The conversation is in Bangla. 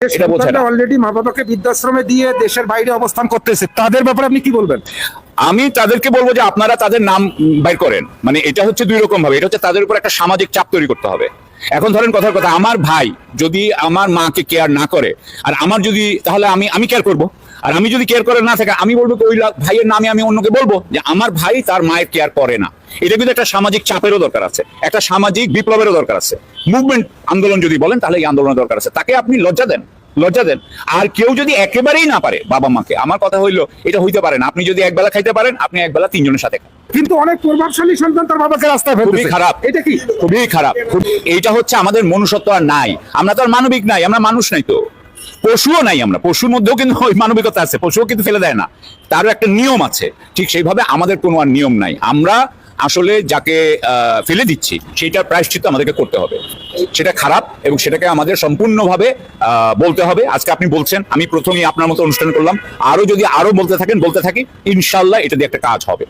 এটা বোঝে অলরেডি মা বাবাকে বৃদ্ধাশ্রমে দিয়ে দেশের বাইরে অবস্থান করতেছে তাদের ব্যাপারে আপনি কি বলবেন? আমি তাদেরকে বলব যে আপনারা তাদের নাম বাইর করেন। মানে এটা হচ্ছে দুই রকম ভাবে। এটা হচ্ছে তাদের উপর একটা সামাজিক চাপ তৈরি করতে হবে। এখন ধরেন কথার কথা আমার ভাই যদি আমার মাকে কেয়ার না করে আর আমার যদি তাহলে আমি আমি কেয়ার করব। আর আমি যদি কেয়ার করে না থাকে আমি বলব ওই ভাইয়ের নামে আমি অন্যকে বলব যে আমার ভাই তার মায়ের কেয়ার করে না। এটা কিন্তু একটা সামাজিক চাপেরও দরকার আছে একটা সামাজিক বিপ্লবেরও দরকার আছে। মুভমেন্ট আন্দোলন যদি বলেন তাহলে এই আন্দোলনের দরকার আছে। তাকে আপনি লজ্জা দেন লজ্জা দেন। আর কেউ যদি একেবারেই না পারে বাবা মাকে আমার কথা হইল এটা হইতে পারে না। আপনি যদি একবেলা খাইতে পারেন আপনি একবেলা তিনজনের সাথে খান। কিন্তু অনেক প্রভাবশালী সন্তান তার বাবাকে রাস্তায় খুবই খারাপ। এটা কি? খুবই খারাপ। এইটা হচ্ছে আমাদের মনুষ্যত্ব আর নাই। আমরা তো আর মানবিক নাই আমরা মানুষ নাই তো। পশুও নাই আমরা, পশুর মধ্যেও কিন্তু ওই মানবিকতা আছে, পশুও কিন্তু ফেলে দেয় না। তারও একটা নিয়ম আছে, ঠিক সেইভাবে আমাদের কোনো আর নিয়ম নাই। আমরা আসলে যাকে ফেলে দিচ্ছি, সেইটার প্রায়শ্চিত আমাদেরকে করতে হবে। সেটা খারাপ এবং সেটাকে আমাদের সম্পূর্ণভাবে বলতে হবে। আজকে আপনি বলছেন, আমি প্রথমেই আপনার মতো অনুষ্ঠান করলাম। আরও যদি আরও বলতে থাকেন, বলতে থাকি ইনশাল্লাহ এটা দিয়ে একটা কাজ হবে।